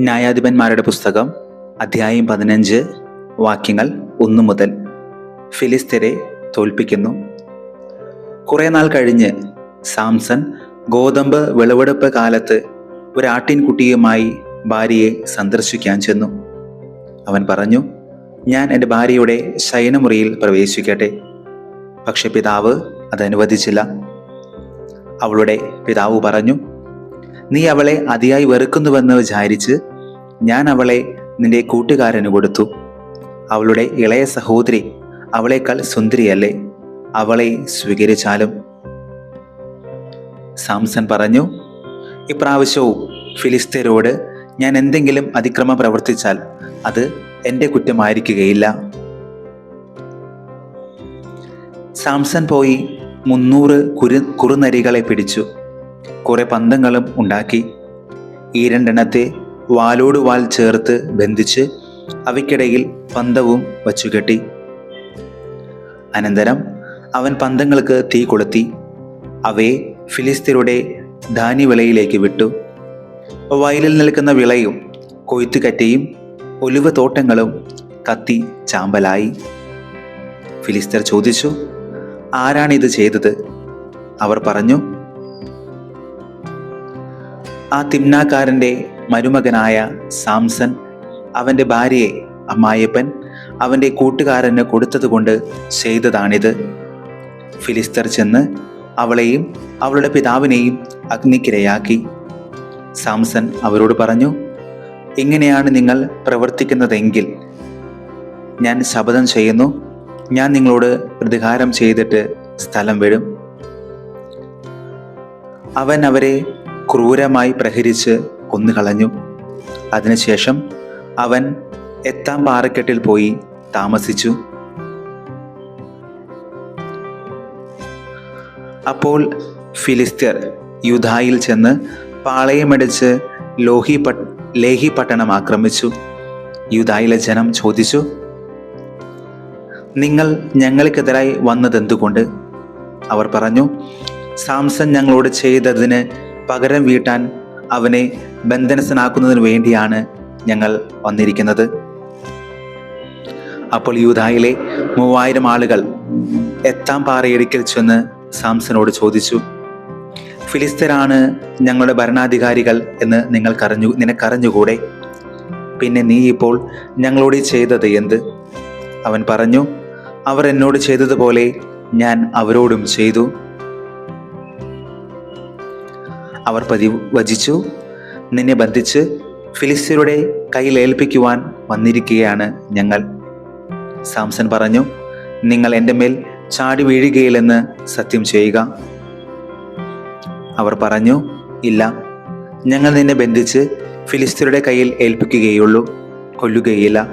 ന്യായാധിപന്മാരുടെ പുസ്തകം അധ്യായം പതിനഞ്ച് വാക്യങ്ങൾ ഒന്നു മുതൽ. ഫിലിസ്തരെ തോൽപ്പിക്കുന്നു. കുറേ നാൾ കഴിഞ്ഞ് സാംസൺ ഗോതമ്പ് വിളവെടുപ്പ് കാലത്ത് ഒരാട്ടിൻകുട്ടിയുമായി ഭാര്യയെ സന്ദർശിക്കാൻ ചെന്നു. അവൻ പറഞ്ഞു ഞാൻ എന്റെ ഭാര്യയുടെ ശയനമുറിയിൽ പ്രവേശിക്കട്ടെ. പക്ഷെ പിതാവ് അത് അനുവദിച്ചില്ല അവളുടെ പിതാവ് പറഞ്ഞു നീ അവളെ അതിയായി വെറുക്കുന്നുവെന്ന് വിചാരിച്ച് ഞാൻ അവളെ നിന്റെ കൂട്ടുകാരന് കൊടുത്തു. അവളുടെ ഇളയ സഹോദരി അവളേക്കാൾ സുന്ദരിയല്ലേ? അവളെ സ്വീകരിച്ചാലും? സാംസൺ പറഞ്ഞു ഇപ്രാവശ്യവും ഫിലിസ്തീനോട് ഞാൻ എന്തെങ്കിലും അതിക്രമം പ്രവർത്തിച്ചാൽ അത് എന്റെ കുറ്റമായിരിക്കുകയില്ല. സാംസൺ പോയി മുന്നൂറ് കുരു കുറുനരികളെ പിടിച്ചു. കുറെ പന്തങ്ങളും ഉണ്ടാക്കി. ഈ രണ്ടെണ്ണത്തെ വാലോട് വാൽ ചേർത്ത് ബന്ധിച്ച് അവയ്ക്കിടയിൽ പന്തവും വച്ചുകെട്ടി. അനന്തരം അവൻ പന്തങ്ങൾക്ക് തീ കൊളുത്തി. അവയെ ഫിലിസ്തീനയുടെ ധാന്യവിളയിലേക്ക് വിട്ടു. വയലിൽ നിൽക്കുന്ന വിളയും കൊയ്ത്തുകറ്റയും ഒലിവ് തോട്ടങ്ങളും കത്തി ചാമ്പലായി. ഫിലിസ്തർ ചോദിച്ചു ആരാണിത് ചെയ്തത്? അവർ പറഞ്ഞു ആ തിമ്നാക്കാരന്റെ മരുമകനായ സാംസൺ അവന്റെ ഭാര്യയെ അമ്മായപ്പൻ അവന്റെ കൂട്ടുകാരന് കൊടുത്തതുകൊണ്ട് ചെയ്തതാണിത്. ഫിലിസ്തർ ചെന്ന് അവളെയും അവളുടെ പിതാവിനെയും അഗ്നിക്കിരയാക്കി. സാംസൺ അവരോട് പറഞ്ഞു ഇങ്ങനെയാണ് നിങ്ങൾ പ്രവർത്തിക്കുന്നതെങ്കിൽ ഞാൻ ശപഥം ചെയ്യുന്നു. ഞാൻ നിങ്ങളോട് പ്രതികാരം ചെയ്തിട്ട് സ്ഥലം വിടും. അവൻ അവരെ ക്രൂരമായി പ്രഹരിച്ച് കൊന്നുകളഞ്ഞു. അതിനുശേഷം അവൻ എത്താം പാറക്കെട്ടിൽ പോയി താമസിച്ചു. അപ്പോൾ ഫിലിസ്തീർ യുധായിൽ ചെന്ന് പാളയമടിച്ച് ലോഹി പട്ട് ലേഹി പട്ടണം ആക്രമിച്ചു. യുധായിലെ ജനം ചോദിച്ചു നിങ്ങൾ ഞങ്ങൾക്കെതിരായി വന്നതെന്തുകൊണ്ട്? അവർ പറഞ്ഞു സാംസൺ ഞങ്ങളോട് ചെയ്തതിന് പകരം വീട്ടാൻ അവനെ ബന്ധനസ്ഥനാക്കുന്നതിന് വേണ്ടിയാണ് ഞങ്ങൾ വന്നിരിക്കുന്നത്. അപ്പോൾ യൂതായിലെ മൂവായിരം ആളുകൾ എത്താം പാറയിടിക്കൽ ചെന്ന് സാംസനോട് ചോദിച്ചു ഫിലിസ്തരാണ് ഞങ്ങളുടെ ഭരണാധികാരികൾ എന്ന് നിങ്ങൾക്കറിഞ്ഞു നിനക്കറിഞ്ഞുകൂടെ? പിന്നെ നീ ഇപ്പോൾ ഞങ്ങളോട് ചെയ്തത് എന്ത്? അവൻ പറഞ്ഞു അവർ എന്നോട് ചെയ്തതുപോലെ ഞാൻ അവരോടും ചെയ്തു. അവർ പതി വചിച്ചു നിന്നെ ബന്ധിച്ച് ഫിലിസ്തീനയുടെ കയ്യിൽ ഏൽപ്പിക്കുവാൻ വന്നിരിക്കുകയാണ് ഞങ്ങൾ. സാംസൺ പറഞ്ഞു നിങ്ങൾ എന്റെ മേൽ ചാടി വീഴുകയില്ലെന്ന് സത്യം ചെയ്യുക. അവർ പറഞ്ഞു ഇല്ല ഞങ്ങൾ നിന്നെ ബന്ധിച്ച് ഫിലിസ്തീനയുടെ കയ്യിൽ ഏൽപ്പിക്കുകയുള്ളൂ കൊല്ലുകയില്ല.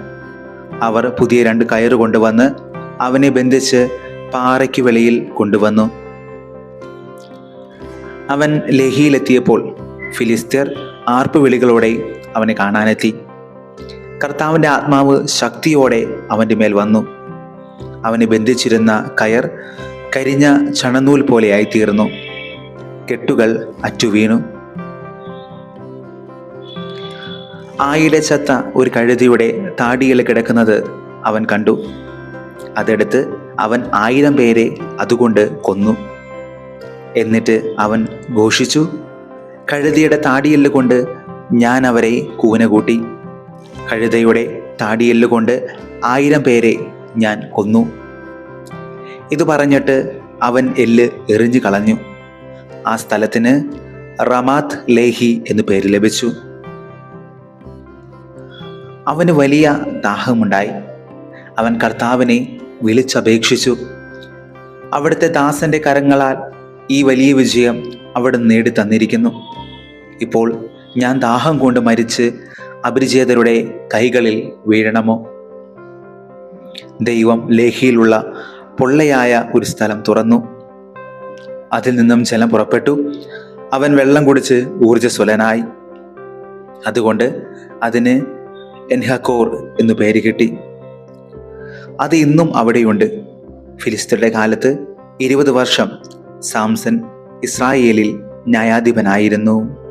അവർ പുതിയ രണ്ട് കയറ് കൊണ്ടുവന്ന് അവനെ ബന്ധിച്ച് പാറയ്ക്ക് വെളിയിൽ കൊണ്ടുവന്നു. അവൻ ലേഹിയിലെത്തിയപ്പോൾ ഫിലിസ്തീർ ആർപ്പുവിളികളോടെ അവനെ കാണാനെത്തി. കർത്താവിന്റെ ആത്മാവ് ശക്തിയോടെ അവന്റെ മേൽ വന്നു. അവനെ ബന്ധിച്ചിരുന്ന കയർ കരിഞ്ഞ ചണനൂൽ പോലെയായിത്തീർന്നു കെട്ടുകൾ അറ്റുവീണു. ആയിടെ ചത്ത ഒരു കഴുതിയുടെ താടിയിൽ കിടക്കുന്നത് അവൻ കണ്ടു. അതെടുത്ത് അവൻ ആയിരം പേരെ അതുകൊണ്ട് കൊന്നു. എന്നിട്ട് അവൻ ഘോഷിച്ചു കഴുതയുടെ താടിയെല്ല് കൊണ്ട് ഞാൻ അവരെ കൂനകൂട്ടി കഴുതയുടെ താടിയെല്ല് കൊണ്ട് ആയിരം പേരെ ഞാൻ കൊന്നു. ഇത് പറഞ്ഞിട്ട് അവൻ എല്ല് എറിഞ്ഞു കളഞ്ഞു. ആ സ്ഥലത്തിന് റമാത്ത് ലേഹി എന്നു പേര് ലഭിച്ചു. അവന് വലിയ ദാഹമുണ്ടായി. അവൻ കർത്താവിനെ വിളിച്ചപേക്ഷിച്ചു. അവിടുത്തെ ദാസന്റെ കരങ്ങളാൽ ഈ വലിയ വിജയം അവിടെ നേടി തന്നിരിക്കുന്നു. ഇപ്പോൾ ഞാൻ ദാഹം കൊണ്ട് മരിച്ച് അപരിചിതരുടെ കൈകളിൽ വീഴണമോ? ദൈവം ലേഹിയിലുള്ള പൊള്ളയായ ഒരു സ്ഥലം തുറന്നു. അതിൽ നിന്നും ജലം പുറപ്പെട്ടു. അവൻ വെള്ളം കുടിച്ച് ഊർജസ്വലനായി. അതുകൊണ്ട് അതിന് എൻഹക്കോർ എന്നു പേര് കിട്ടി. അത് ഇന്നും അവിടെയുണ്ട്. ഫിലിസ്തീനയുടെ കാലത്ത് ഇരുപത് വർഷം സാംസൺ ഇസ്രായേലിൽ ന്യായാധിപനായിരുന്നു.